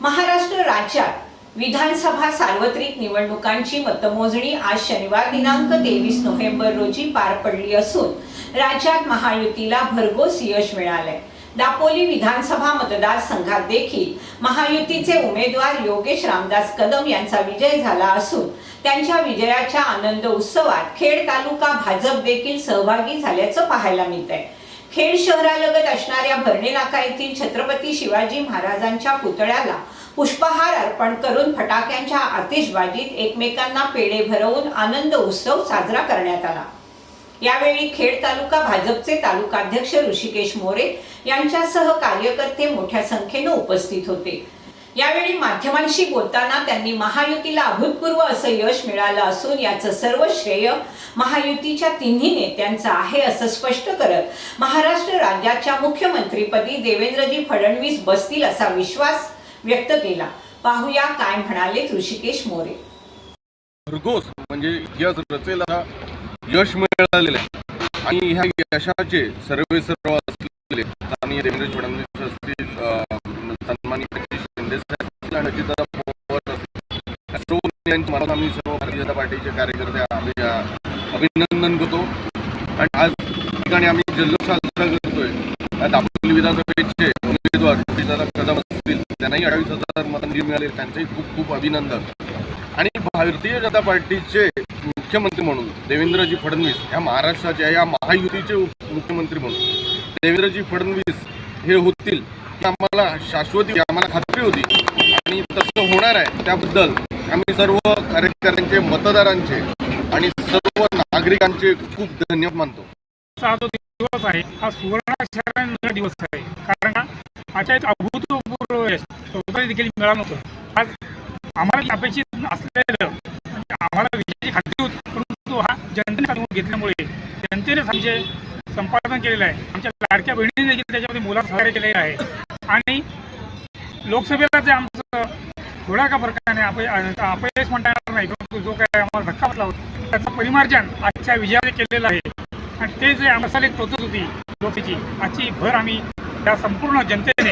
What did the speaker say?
महाराष्ट्र राज्यात विधानसभा सार्वत्रिक निवडणुकांची मतमोजणी आज शनिवार दिनांक तेवीस नोव्हेंबर रोजी पार पडली असून राज्यात महायुतीला भरघोस यश मिळालंय. दापोली विधानसभा मतदारसंघात देखील महायुतीचे उमेदवार योगेश रामदास कदम यांचा विजय झाला असून त्यांच्या विजयाच्या आनंद उत्सवात खेड तालुका भाजप देखील सहभागी झाल्याचं पाहायला मिळत आहे खेड शहरालगत असणाऱ्या भरणे नाका येथील छत्रपती शिवाजी महाराजांच्या पुतळ्याला पुष्पहार अर्पण करून फटाक्यांच्या आतिषबाजीत एकमेकांना पेढे भरवून आनंद उत्सव साजरा करण्यात आला. यावेळी खेड तालुका भाजपचे तालुकाध्यक्ष ऋषिकेश मोरे यांच्यासह कार्यकर्ते मोठ्या संख्येने उपस्थित होते. यावेळी माध्यमांशी बोलताना त्यांनी महायुतीला अभूतपूर्व असं यश मिळालं असून याचं सर्व श्रेय महायुतीच्या तिन्ही नेत्यांचं आहे असं स्पष्ट करत महाराष्ट्र राज्याच्या मुख्यमंत्रीपदी देवेंद्रजी फडणवीस बसतील असा विश्वास व्यक्त केला. पाहूया काय म्हणाले ऋषिकेश मोरे. भरघोस म्हणजे इतिहास रचेला यश मिळालेलं आणि ह्या यशाचे सर्वे सर्व असलेले देवेंद्र फडणवीस साहेब असतील आणि पवार सर्व आम्ही सर्व भारतीय जनता पार्टीचे कार्यकर्ते आम्ही अभिनंदन करतो. आणि आज ठिकाणी आम्ही जल्लोष साजरा करतोय. दापोली विधानसभेचे उमेदवार योगेशदादा कदम असतील त्यांनाही अठ्ठावीस हजार मतांनी मिळाले त्यांचंही खूप खूप अभिनंदन. आणि भारतीय जनता पार्टीचे मुख्यमंत्री म्हणून देवेंद्रजी फडणवीस ह्या महाराष्ट्राच्या या महायुतीचे मुख्यमंत्री म्हणून देवेंद्रजी फडणवीस हे होतील आम्हाला शाश्वती आम्हाला खात्री होती. आणि तसं होणार आहे त्याबद्दल आम्ही सर्व कार्यकर्त्यांचे मतदारांचे आणि सर्व नागरिकांचे खूप धन्यवाद मानतो. हा जो दिवस आहे हा सुवर्णाक्षरांचा दिवस आहे. कारण आता एक अभूतपूर्व देखील मिळालं होतं आज आम्हाला अपेक्षित असलेलं आम्हाला विजयाची खात्री होती परंतु हा जनतेने घेतल्यामुळे जनतेने आमचे संपादन केलेलं आहे. आमच्या लाडक्या बहिणीने देखील त्याच्यामध्ये मोलाचं सहकार्य केलेलं आहे. आणि लोकसभेला जे आमचं थोड्या का फरकाने अपयश म्हणता येणार नाही परंतु जो काय आम्हाला धक्का बसला होता त्याचं परिमार्जन आजच्या विजयाने केलेलं आहे. आणि ते जे आम्हाला एक प्रोसेस होती लोकची आजची भर आम्ही त्या संपूर्ण जनतेने